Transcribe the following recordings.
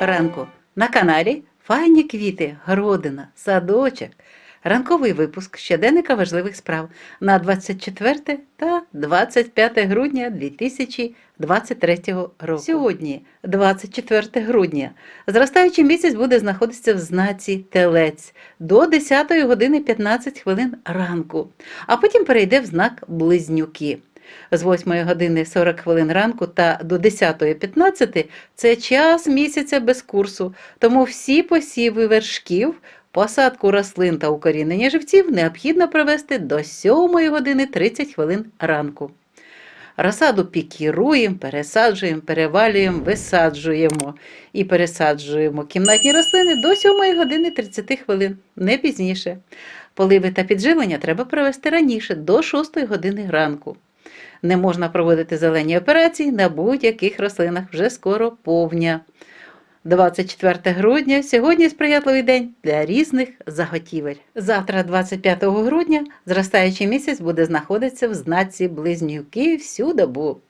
ранку на каналі Файні квіти, городина, садочок. Ранковий випуск щоденника важливих справ на 24 та 25 грудня 2023 року. Сьогодні, 24 грудня, зростаючий місяць буде знаходитися в знаці Телець до 10 години 15 хвилин ранку, а потім перейде в знак Близнюки. З 8 години 40 хвилин ранку та до 10.15 це час місяця без курсу, тому всі посіви вершків, посадку рослин та укорінення живців необхідно провести до 7 години 30 хвилин ранку. Розсаду пікіруємо, пересаджуємо, перевалюємо, висаджуємо і пересаджуємо кімнатні рослини до 7 години 30 хвилин, не пізніше. Поливи та підживлення треба провести раніше, до 6 години ранку. Не можна проводити зелені операції на будь-яких рослинах вже скоро повня. 24 грудня сьогодні сприятливий день для різних заготівель. Завтра, 25 грудня, зростаючий місяць буде знаходитися в знаці близнюки всю добу.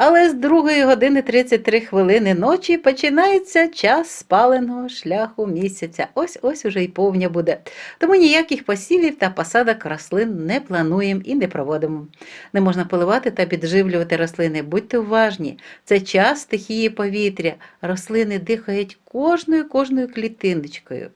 Але з 2 години 33 хвилини ночі починається час спаленого шляху місяця. Ось ось уже й повня буде. Тому ніяких посівів та посадок рослин не плануємо і не проводимо. Не можна поливати та підживлювати рослини. Будьте уважні, це час стихії повітря. Рослини дихають кожною кожною клітиночкою.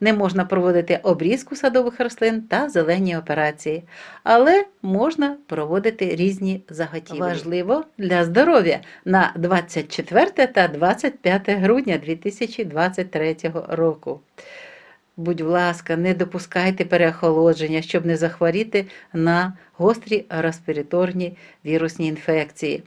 Не можна проводити обрізку садових рослин та зелені операції, але можна проводити різні заготівлі. Важливо для здоров'я на 24 та 25 грудня 2023 року. Будь ласка, не допускайте переохолодження, щоб не захворіти на гострі респіраторні вірусні інфекції.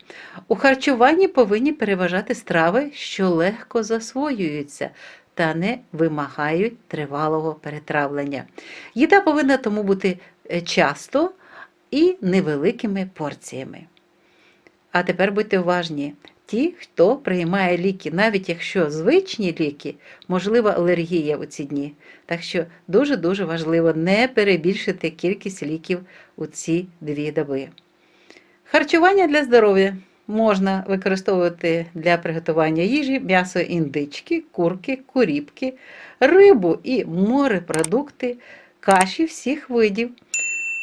У харчуванні повинні переважати страви, що легко засвоюються та не вимагають тривалого перетравлення. Їда повинна тому бути е, часто і невеликими порціями. А тепер будьте уважні. Ті, хто приймає ліки, навіть якщо звичні ліки, можлива алергія у ці дні. Так що дуже-дуже важливо не перебільшити кількість ліків у ці дві доби. Харчування для здоров'я можна використовувати для приготування їжі м'ясо індички, курки, куріпки, рибу і морепродукти, каші всіх видів.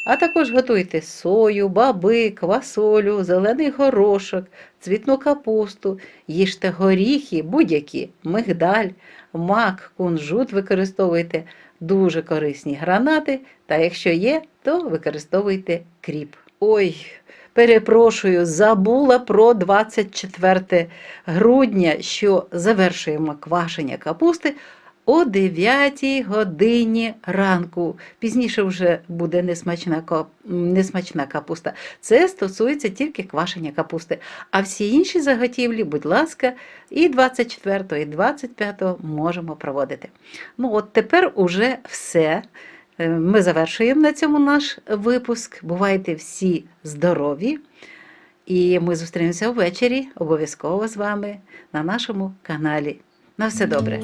А також готуйте сою, баби, квасолю, зелений горошок, цвітну капусту, їжте горіхи, будь-які, мигдаль, мак, кунжут використовуйте, дуже корисні гранати, та якщо є, то використовуйте кріп. Ой, перепрошую, забула про 24 грудня, що завершуємо квашення капусти о 9 годині ранку. Пізніше вже буде несмачна, несмачна капуста. Це стосується тільки квашення капусти. А всі інші заготівлі, будь ласка, і 24, і 25 можемо проводити. Ну, от тепер уже все. Е, Ми завершуємо на цьому наш випуск. Бувайте всі здорові! І ми зустрінемося ввечері обов'язково з вами на нашому каналі. На все добре!